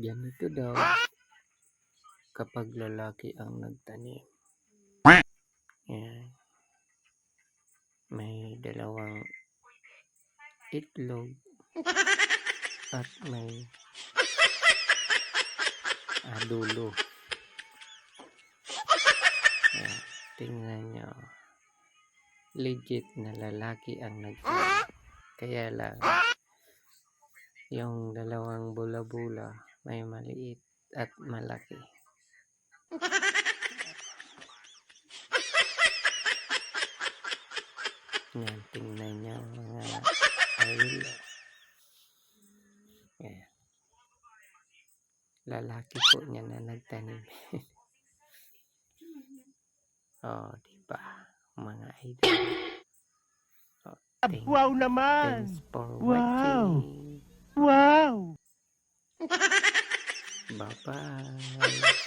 Ganito daw kapag lalaki ang nagtanim. Yan. May dalawang itlog at may ah, dulo. Yan. Tingnan nyo. Legit na lalaki ang nagtanim. Kaya lang, yung dalawang bula-bula may maliit at malaki. Yan, tingnan nyo mga idol. Yan. Lalaki po niya na nagtanim. oh, diba? Mga idol. Oh, thank- Wow naman! Thanks for. Wow! Bye-bye.